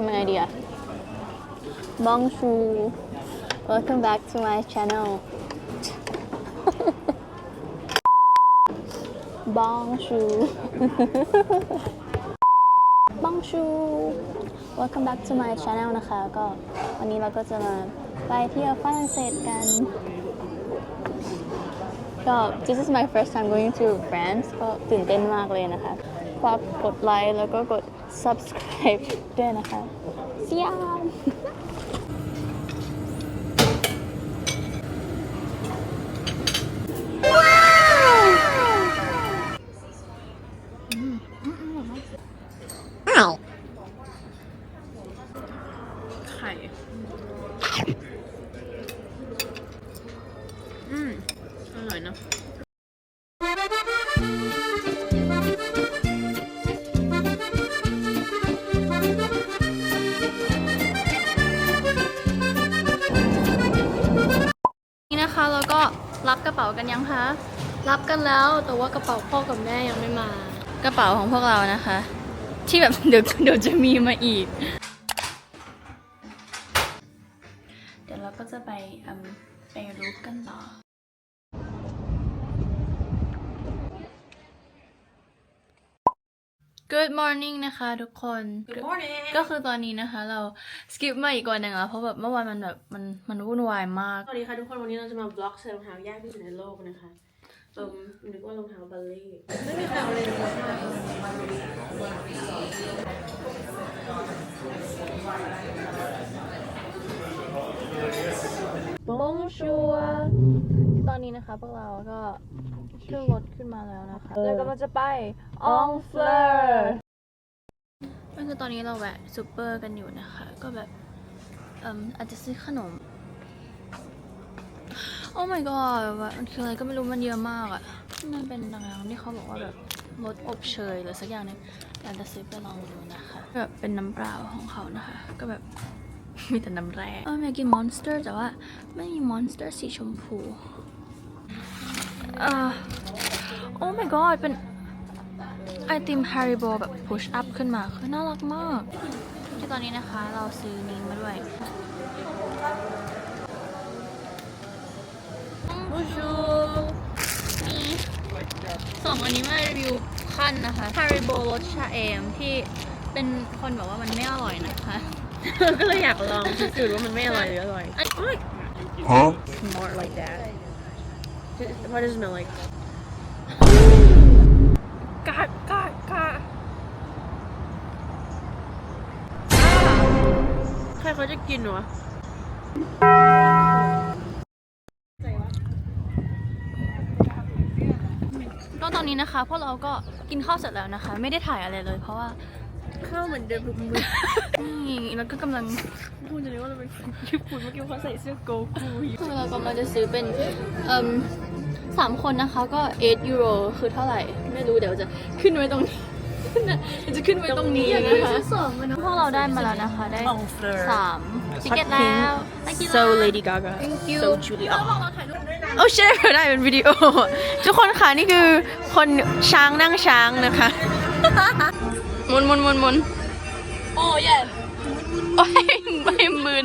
ทำยังไงดีอะบองชู welcome back to my channel บองชู บองชู welcome back to my channel นะคะ ก็วันนี้เราก็จะมาไปเที่ยวฝรั่งเศสกัน ก็ this is my first time going to France ก็ตื่นเต้นมากเลยนะคะฝากกดไลค์แล้วก็กด subscribe ด้วยนะคะเสียมไข่อืมอร่อยเนอะ กระเป๋ากันยังคะ รับกันแล้วแต่ว่ากระเป๋าพ่อกับแม่ยังไม่มา กระเป๋าของพวกเรานะคะ ที่แบบเดี๋ยวเดี๋ยวจะมีมาอีก เดี๋ยวเราก็จะไปอืมไปรูปกันต่อ Good morning นะคะทุกคน Good morning ก็คือตอนนี้นะคะ เราสกิปมาอีกวันหนึ่งแล้วเพราะแบบเมื่อวานมันแบบมันมันวุ่นวายมาก สวัสดีค่ะทุกคนวันนี้เราจะมาบล็อกใส่รองเท้ายากที่สุดในโลกนะคะเอิมนึกว่ารองเท้าบัลเล่ต์ไม่มีใครเอาเลยนะบงชัวต อนนี้นะคะพวกเราก็ขึ้นรถขึ้นมาแล้วนะคะแล้วก็มันจะไปองเฟลอร์ก็คือตอนนี้เราแวะซูเปอร์กันอยู่นะคะ ก็แบบเอ่มอาจจะซื้อขนม โอ้ my god แบบว่ามันคืออะไรก็ไม่รู้มันเยอะมากอะมันเป็นดังๆที่เขาบอกว่าแบบรสอบเชยหรือสักอย่างหนึงอยากจะซื้อไปลองดูนะคะแบบเป็นน้ำเปล่าของเขานะคะ ก็แบบมีแต่น้ำแร่เอออยากกินมอนสเตอร์แต่ว่าไม่มีมอนสเตอร์สีชมพู เออโอ้ my god เป็นไอติมฮาริโบแบบพุชอัพขึ้นมา คือน่ารักมากที่ตอนนี้นะคะเราซื้อนี้มาด้วยบูชูนี่สองอันนี้มารีวิวขั้นนะคะฮาริโบรสชาเอมที่เป็นคนบอกว่ามันไม่อร่อยนะคะ ก็เลยอยากลองพิสูจน์ว่ามันไม่อร่อยหรืออร่อยอันอุ๊ย Huh? More like that What does it smell like กาดกาดกาดใครเขาจะกินวะก็ตอนนี้นะคะพวกเราก็กินข้าวเสร็จแล้วนะคะ ไม่ได้ถ่ายอะไรเลยเพราะว่า ข้าวเหมือนเดิมทุกมื้อนี่แล้วก็กำลังพูดจะเลยว่าเราเป็นคนญี่ปุ่นเมื่อกี้เขาใส่เสื้อโกกูอยู่เรากำลังจะซื้อเป็นเอ่มสามคนนะคะก็ 8 ยูโร คือเท่าไหร่ ไม่รู้เดี๋ยวจะขึ้นไว้ตรงนี้เดี๋ยวจะขึ้นไว้ตรงนี้นะคะพวกเราได้มาแล้วนะคะ ได้สามทิเก็ตแล้ว Thank you So Lady Gaga Thank you So Julia โอ้ใช่ได้เป็นวิดีโอ ทุกคนค่ะ นี่คือคนช้างนั่งช้างนะคะ หมุนหมุนหมุนหมุนโอ้ยโอ้ยไม่มืน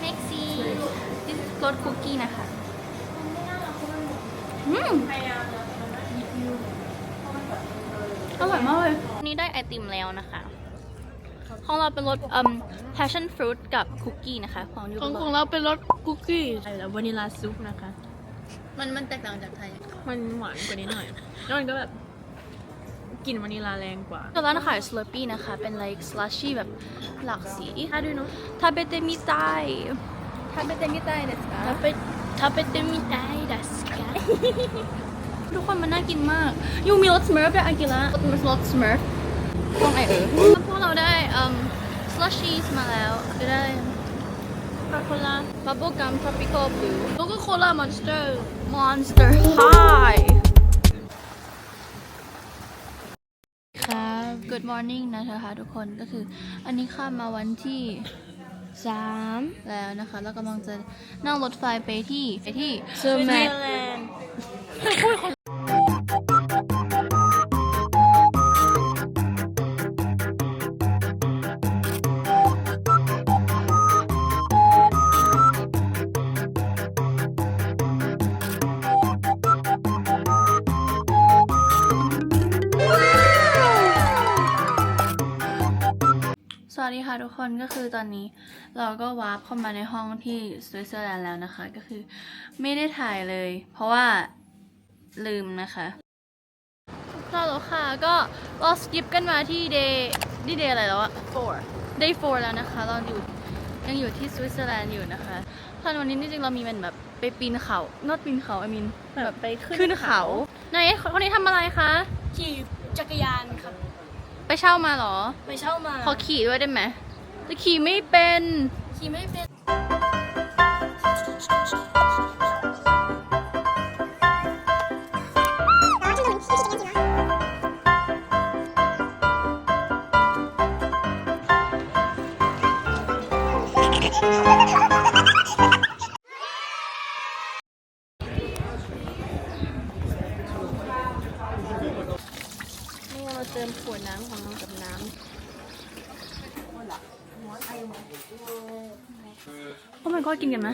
เม็กซี่รสคุกกี้นะคะอืมอร่อยมากเลยนี่ได้ไอติมแล้วนะคะ ของเราเป็นรสอืม passion fruit กับคุกกี้นะคะ ของยูของของเราเป็นรสคุกกี้ใช่แล้ววานิลาซุปนะคะ มันมันแตกต่างจากไทย มันหวานกว่านี้หน่อย แล้วมันก็แบบกลิ่นวานิลาแรงกว่าร้านขาย slurpee นะคะ เป็น like slushy แบบหลากสีถ้าดูเนาะทาเบเตมิไตทาเบเตมิไตเดสกาถ้าไปถ้าไปเต็มมิได้ดัสกาทุกคนมันน่ากินมากยูมีรส smurf ด้วยอากิระรส smurf ตรงไหนเออพวกเราได้อืม slushies มาแล้วก็ได้ Coca-Cola bubble gum tropical blue Coca-Cola Monster monster high ครับ good morning นะคะทุกคนก็คือ อันนี้ข้ามมาวันที่ 3 แล้วนะคะ แล้วกำลังจะนั่งรถไฟไปที่ไปที่ Switzerland ดีค่ะทุกคนก็คือตอนนี้เราก็วาร์ปเข้ามาในห้องที่สวิตเซอร์แลนด์แล้วนะคะ ก็คือไม่ได้ถ่ายเลย เพราะว่าลืมนะคะเราแล้วค่ะก็เราสกิปกันมาที่ day ที่ day อะไรแล้วอะ four day four แล้วนะคะ เราอยู่ยังอยู่ที่สวิตเซอร์แลนด์อยู่นะคะตอนวันนี้จริงๆเรามีมันแบบไปปีนเขานอดปีนเขาไอมินแบบไปขึ้นเขาไหนคนนี้ทำอะไรคะขี่จักรยานครับ ไปเช่ามาเหรอ ไปเช่ามาขอขี่ด้วยได้ไหมแต่ขี่ไม่เป็น ขี่ไม่เป็นนี่ โอ้มันก็กินกันไหม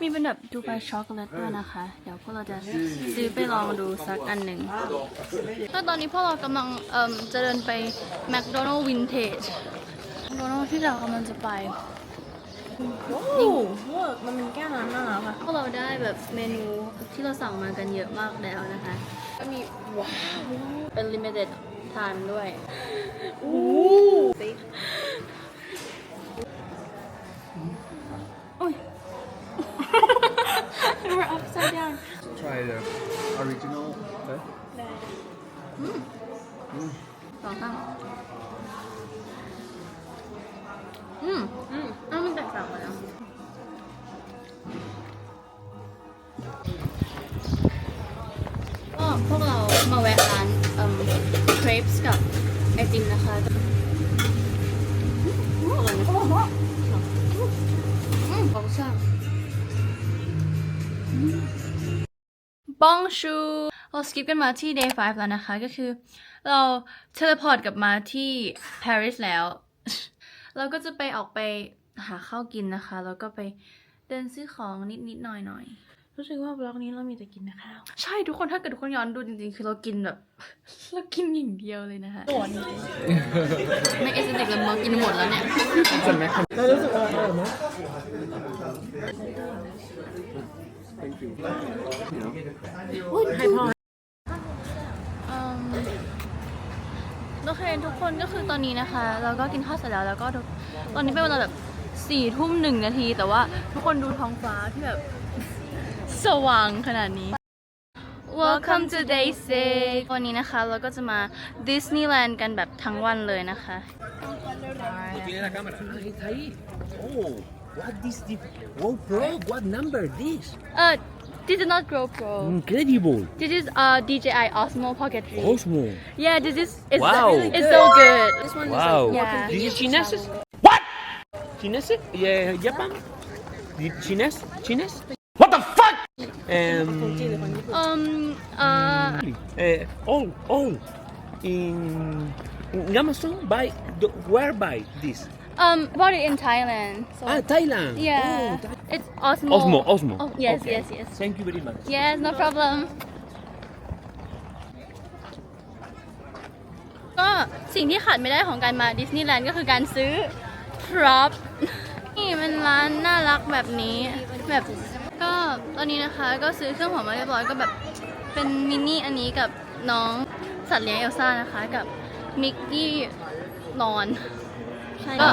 มีเป็นแบบดูไบช็อกโกแลตด้วยนะคะ เดี๋ยวพวกเราจะซื้อไปลองดูสักอันหนึ่งก็ตอนนี้พวกเรากำลังเอ่มจะเดินไปแมคโดนัลล์วินเทจแมคโดนัลล์ที่เรากำลังจะไปโอ้โหมันเป็นแก้วน้ำน่ารักอะพวกเราได้แบบเมนูที่เราสั่งมากันเยอะมากแล้วนะคะ ก็มีว้าวเป็น limited time ด้วยโอ้ We're upside down Try the original. Okay. สองข้างอืมอืมอ้าวมันแตกต่างกันนะก็พวกเรามาแวะร้านเอ่มเครปส์กับไอติมนะคะ บองชูเราสกิปกันมาที่ day 5 แล้วนะคะ ก็คือ เราเทเลพอร์ตกลับมาที่ปารีสแล้ว เราก็จะไปออกไปหาข้าวกินนะคะ แล้วก็ไปเดินซื้อของนิดๆหน่อยๆรู้สึกว่าบล็อกนี้เรามีแต่กินแต่ข้าวใช่ทุกคนถ้าเกิดทุกคนย้อนดูจริงๆ คือเรากินแบบ เรากินอย่างเดียวเลยนะคะส่วนไม่เอสเด็กเลยมากินหมดแล้วเนี่ย เรารู้สึกว่าอร่อย ไหม Thank you. อุ้ยไฮพออืมโอเคทุกคนก็คือตอนนี้นะคะ เราก็กินข้าวเสร็จแล้วแล้วก็ทุกตอนนี้เป็นเวลาแบบสี่ทุ่มหนึ่งนาที แต่ว่าทุกคนดูท้องฟ้าที่แบบสว่างขนาดนี้ Welcome to day six วันนี้นะคะเราก็จะมาดิสนีย์แลนด์กันแบบทั้งวันเลยนะคะ What is this? GoPro? What number this? Uh, this is not GoPro. Incredible. This is uh DJI Osmo Pocket 3. Osmo. Yeah, this is it's, Wow. Really it's so good. This one Wow. is like more Yeah. This is. What? Chinese? Yeah, Japan? Chinese? Chinese? What the fuck? Um, Um, uh, uh, Oh. Oh. in, in Amazon, buy, the, where buy this? Um bought it in Thailand so Ah, Thailand. yeah Oh, Thai- it's Osmo Osmo, Osmo. oh yes Okay. yes yes Thank you very much. yes no problem ก็สิ่งที่ขาดไม่ได้ของการมาดิสนีย์แลนด์ก็คือการซื้อพร็อพนี่เป็นร้านน่ารักแบบนี้แบบก็ตอนนี้นะคะก็ซื้อเครื่องหอมมาเรียบร้อยก็แบบเป็นมินิอันนี้กับน้องสัตว์เลี้ยงเอลซ่านะคะกับมิกกี้นอน ก็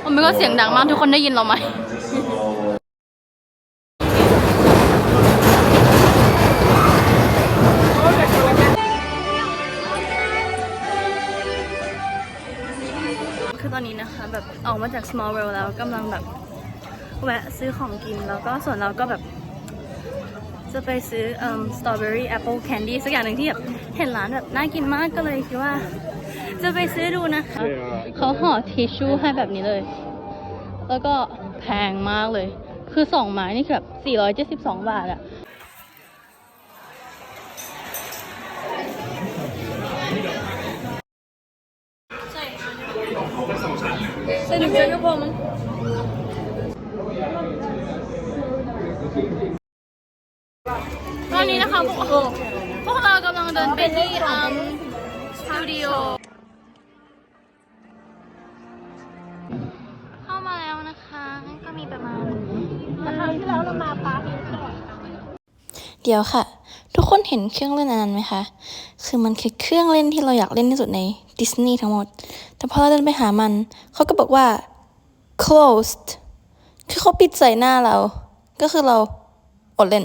โอ้ไม่ก็เสียงดังมากทุกคนได้ยินเราไหมคือตอนนี้นะคะแบบออกมาจาก small world แล้วกำลังแบบแวะซื้อของกินแล้วก็ส่วนเราก็แบบจะไปซื้อเอ่อ strawberry apple candy สักอย่างหนึ่งที่แบบเห็นร้านแบบน่ากินมากก็เลยคิดว่า จะไปซื้อดูนะคะ เขาห่อทิชชู่ให้แบบนี้เลย แล้วก็แพงมากเลย คือสองไม้นี่คือแบบ 472 บาทอะใส่หนึ่งเจอก็พอมั้งตอนนี้นะคะพวกพวกเรากำลังเดินไปที่อืมสตูดิโอ เดี๋ยวค่ะ ทุกคนเห็นเครื่องเล่นอันนั้นไหมคะ คือมันคือเครื่องเล่นที่เราอยากเล่นที่สุดในดิสนีย์ทั้งหมด แต่พอเราเดินไปหามัน เขาก็บอกว่า closed คือเขาปิดใส่หน้าเรา ก็คือเราอดเล่น